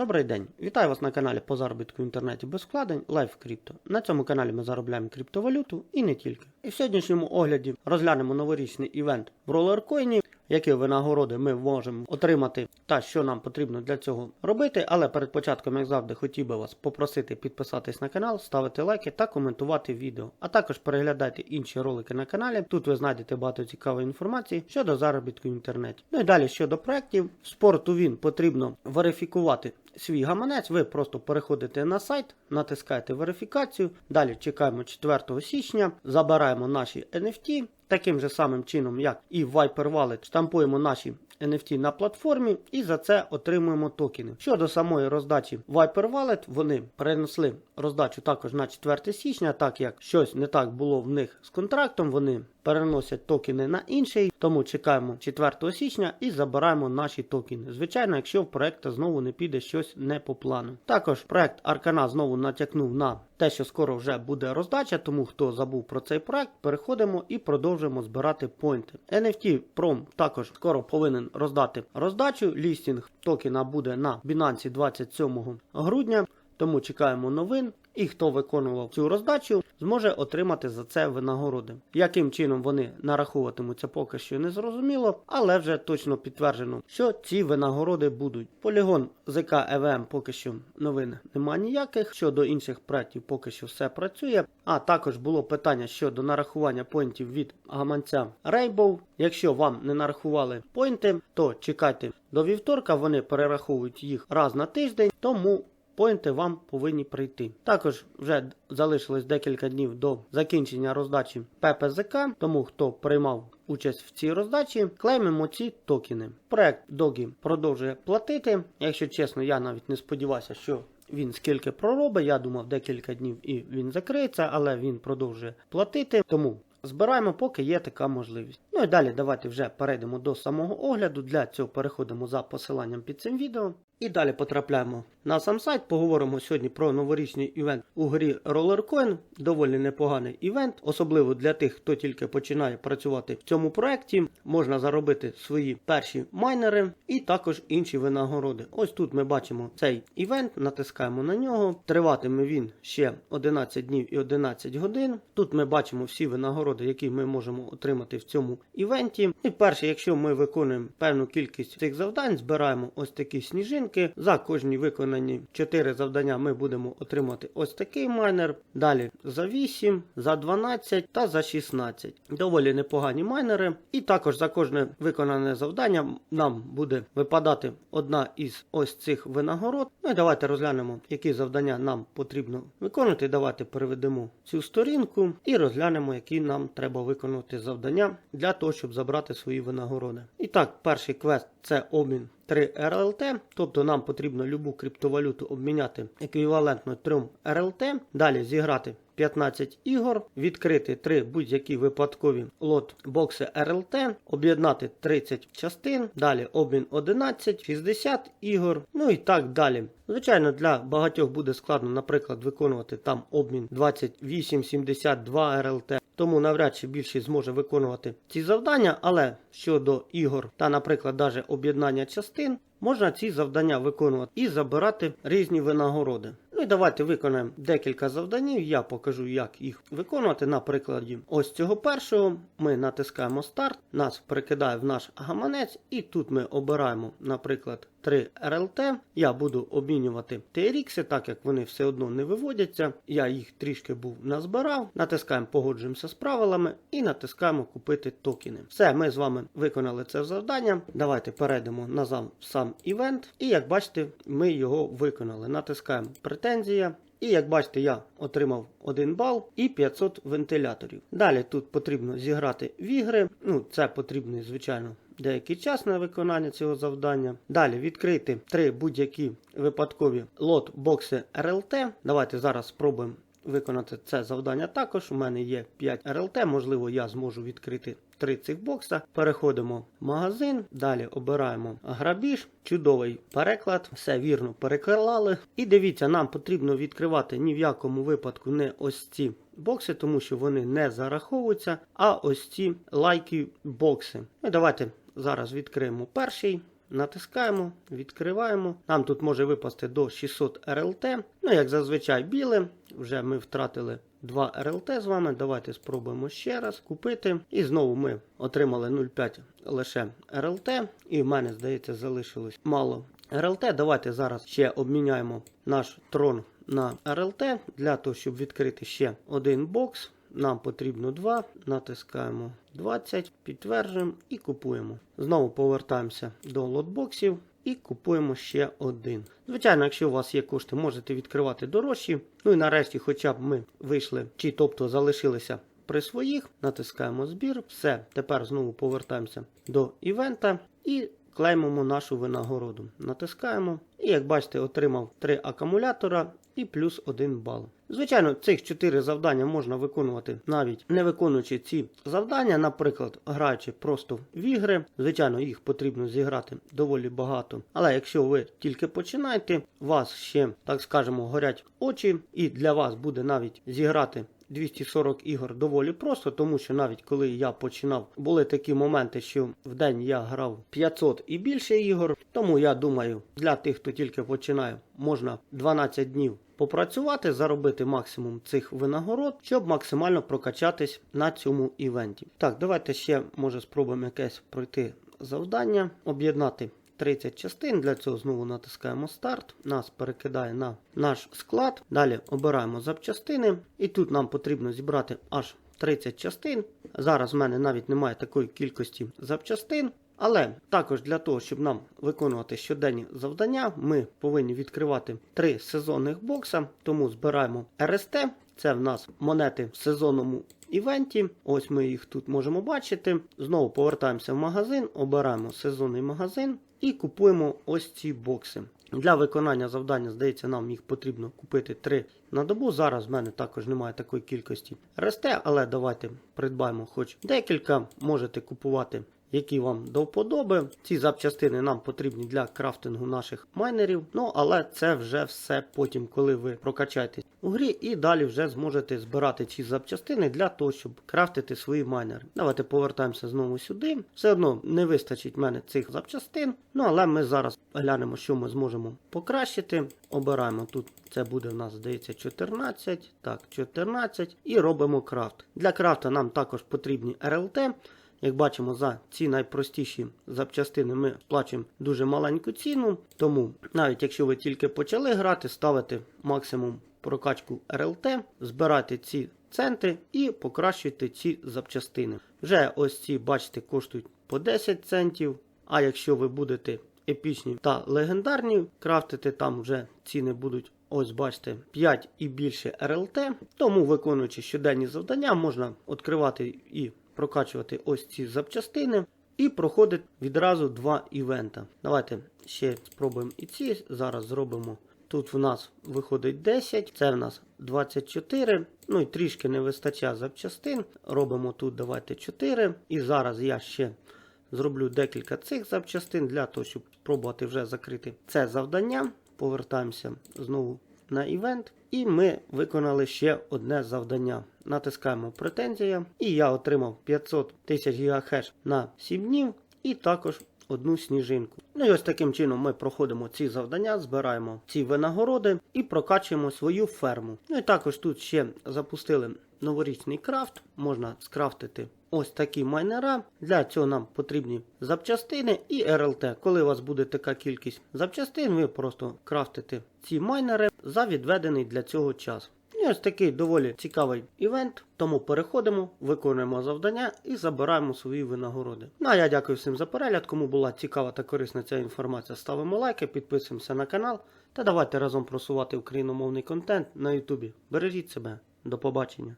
Добрий день! Вітаю вас на каналі по заробітку в інтернеті без вкладень Life Crypto. На цьому каналі ми заробляємо криптовалюту і не тільки. І в сьогоднішньому огляді розглянемо новорічний івент в ролеркоїні, які винагороди ми можемо отримати та що нам потрібно для цього робити. Але перед початком, як завжди, хотів би вас попросити підписатись на канал, ставити лайки та коментувати відео. А також переглядайте інші ролики на каналі. Тут ви знайдете багато цікавої інформації щодо заробітку в інтернеті. Ну і далі щодо проєктів, спорту він потрібно верифікувати свій гаманець. Ви просто переходите на сайт, натискаєте верифікацію. Далі чекаємо 4 січня, забираємо наші NFT. Таким же самим чином, як і Viper Wallet, штампуємо наші NFT на платформі і за це отримуємо токени. Щодо самої роздачі Viper Wallet, вони перенесли роздачу також на 4 січня, так як щось не так було в них з контрактом, вони переносять токени на інший, тому чекаємо 4 січня і забираємо наші токени. Звичайно, якщо в проекту знову не піде щось не по плану. Також проект Аркана знову натякнув на те, що скоро вже буде роздача, тому хто забув про цей проект, переходимо і продовжуємо збирати поінти. NFT Prom також скоро повинен роздати роздачу. Лістінг токена буде на Binance 27 грудня. Тому чекаємо новин, і хто виконував цю роздачу, зможе отримати за це винагороди. Яким чином вони нараховуватимуться, поки що не зрозуміло, але вже точно підтверджено, що ці винагороди будуть. Полігон ЗК ЕВМ поки що новин немає ніяких. Щодо інших проєктів поки що все працює. А також було питання щодо нарахування поінтів від гаманця Rainbow. Якщо вам не нарахували поінти, то чекайте до вівторка. Вони перераховують їх раз на тиждень, тому. Поінти вам повинні прийти. Також вже залишилось декілька днів до закінчення роздачі ППЗК, тому хто приймав участь в цій роздачі, клеймимо ці токени. Проект Догі продовжує платити. Якщо чесно, я навіть не сподівався, що він скільки проробить. Я думав декілька днів і він закриється, але він продовжує платити. Тому збираємо, поки є така можливість. Ну і далі давайте вже перейдемо до самого огляду. Для цього переходимо за посиланням під цим відео. І далі потрапляємо на сам сайт. Поговоримо сьогодні про новорічний івент у грі RollerCoin. Доволі непоганий івент, особливо для тих, хто тільки починає працювати в цьому проєкті. Можна заробити свої перші майнери і також інші винагороди. Ось тут ми бачимо цей івент, натискаємо на нього. Триватиме він ще 11 днів і 11 годин. Тут ми бачимо всі винагороди, які ми можемо отримати в цьому івенті. І перше, якщо ми виконуємо певну кількість цих завдань, збираємо ось такі сніжинки. За кожні виконані 4 завдання ми будемо отримати ось такий майнер. Далі за 8, за 12 та за 16. Доволі непогані майнери. І також за кожне виконане завдання нам буде випадати одна із ось цих винагород. Ну і давайте розглянемо, які завдання нам потрібно виконати. Давайте переведемо цю сторінку і розглянемо, які нам треба виконати завдання для того, щоб забрати свої винагороди. І так, перший квест це обмін 3 РЛТ, тобто нам потрібно любу криптовалюту обміняти еквівалентно 3 РЛТ. Далі зіграти 15 ігор, відкрити 3 будь-які випадкові лот бокси РЛТ, об'єднати 30 частин, далі обмін 11, 60 ігор, ну і так далі. Звичайно, для багатьох буде складно, наприклад, виконувати там обмін 28-72 РЛТ. Тому навряд чи більшість зможе виконувати ці завдання, але щодо ігор та, наприклад, навіть об'єднання частин, можна ці завдання виконувати і забирати різні винагороди. Ну і давайте виконаємо декілька завданів. Я покажу, як їх виконувати. На прикладі ось цього першого ми натискаємо старт, нас прикидає в наш гаманець, і тут ми обираємо, наприклад, 3 РЛТ. Я буду обмінювати TRX, так як вони все одно не виводяться. Я їх трішки був назбирав. Натискаємо погоджуємося з правилами і натискаємо купити токени. Все, ми з вами виконали це завдання. Давайте перейдемо на сам, сам івент. І як бачите, ми його виконали. Натискаємо претензія. І як бачите, я отримав 1 бал і 500 вентиляторів. Далі тут потрібно зіграти в ігри. Ну, це потрібно, звичайно, деякий час на виконання цього завдання. Далі відкрити три будь-які випадкові лот бокси РЛТ. Давайте зараз спробуємо виконати це завдання також. У мене є 5 РЛТ, можливо, я зможу відкрити. Три цих бокса. Переходимо в магазин, далі обираємо грабіж, чудовий переклад, все вірно переклали. І дивіться, нам потрібно відкривати ні в якому випадку не ось ці бокси, тому що вони не зараховуються, а ось ці лайки бокси. Ну, давайте зараз відкриємо перший. натискаємо, відкриваємо. Нам тут може випасти до 600 РЛТ. Ну, як зазвичай, біле. Вже ми втратили 2 РЛТ з вами. Давайте спробуємо ще раз купити. І знову ми отримали 0,5 лише РЛТ. І в мене, здається, залишилось мало РЛТ. Давайте зараз ще обміняємо наш трон на РЛТ для того, щоб відкрити ще один бокс. Нам потрібно 2. Натискаємо 20, підтверджуємо і купуємо. Знову повертаємося до лотбоксів і купуємо ще один. Звичайно, якщо у вас є кошти, можете відкривати дорожчі. Ну і нарешті, хоча б ми вийшли, чи тобто залишилися при своїх, натискаємо збір. Все, тепер знову повертаємося до івента і клеймимо нашу винагороду. Натискаємо. І як бачите, отримав 3 акумулятора і плюс 1 бал. Звичайно, цих 4 завдання можна виконувати навіть не виконуючи ці завдання, наприклад, граючи просто в ігри. Звичайно, їх потрібно зіграти доволі багато. Але якщо ви тільки починаєте, вас ще, так скажемо, горять очі, і для вас буде навіть зіграти 240 ігор доволі просто, тому що навіть коли я починав, були такі моменти, що в день я грав 500 і більше ігор. Тому я думаю, для тих, хто тільки починає, можна 12 днів попрацювати, заробити максимум цих винагород, щоб максимально прокачатись на цьому івенті. Так, давайте ще може спробуємо якесь пройти завдання, об'єднати 30 частин. Для цього знову натискаємо старт. Нас перекидає на наш склад. Далі обираємо запчастини. І тут нам потрібно зібрати аж 30 частин. Зараз в мене навіть немає такої кількості запчастин. Але також для того, щоб нам виконувати щоденні завдання, ми повинні відкривати три сезонних бокса. Тому збираємо РСТ. Це в нас монети в сезонному івенті. Ось ми їх тут можемо бачити. Знову повертаємося в магазин, обираємо сезонний магазин і купуємо ось ці бокси. Для виконання завдання, здається, нам їх потрібно купити 3 на добу. Зараз в мене також немає такої кількості РСТ, але давайте придбаємо хоч декілька. Можете купувати які вам до вподоби. Ці запчастини нам потрібні для крафтингу наших майнерів. Ну, але це вже все потім, коли ви прокачаєтесь у грі, і далі вже зможете збирати ці запчастини для того, щоб крафтити свої майнери. Давайте повертаємося знову сюди. Все одно не вистачить мене цих запчастин. Ну, але ми зараз глянемо, що ми зможемо покращити. Обираємо тут. Це буде в нас, здається, 14. Так, 14. І робимо крафт. Для крафта нам також потрібні РЛТ. Як бачимо, за ці найпростіші запчастини ми сплачуємо дуже маленьку ціну. Тому, навіть якщо ви тільки почали грати, ставите максимум прокачку РЛТ, збирайте ці центи і покращуйте ці запчастини. Вже ось ці, бачите, коштують по 10 центів. А якщо ви будете епічні та легендарні крафтити, там вже ціни будуть. Ось бачите, 5 і більше РЛТ. Тому, виконуючи щоденні завдання, можна відкривати і прокачувати ось ці запчастини і проходить відразу два івента. Давайте ще спробуємо і ці. Зараз зробимо. Тут в нас виходить 10, це в нас 24. Ну і трішки не вистачає запчастин. Робимо тут давайте 4. І зараз я ще зроблю декілька цих запчастин для того, щоб спробувати вже закрити це завдання. Повертаємося знову на івент. І ми виконали ще одне завдання. Натискаємо претензія. І я отримав 500 тисяч гігахеш на 7 днів. І також одну сніжинку. Ну і ось таким чином ми проходимо ці завдання, збираємо ці винагороди і прокачуємо свою ферму. Ну і також тут ще запустили новорічний крафт. Можна скрафтити ось такі майнера. Для цього нам потрібні запчастини і РЛТ. Коли у вас буде така кількість запчастин, ви просто крафтите ці майнери за відведений для цього час. І ось такий доволі цікавий івент. Тому переходимо, виконуємо завдання і забираємо свої винагороди. Ну а я дякую всім за перегляд. Кому була цікава та корисна ця інформація, ставимо лайки, підписуємося на канал та давайте разом просувати україномовний контент на Ютубі. Бережіть себе, до побачення.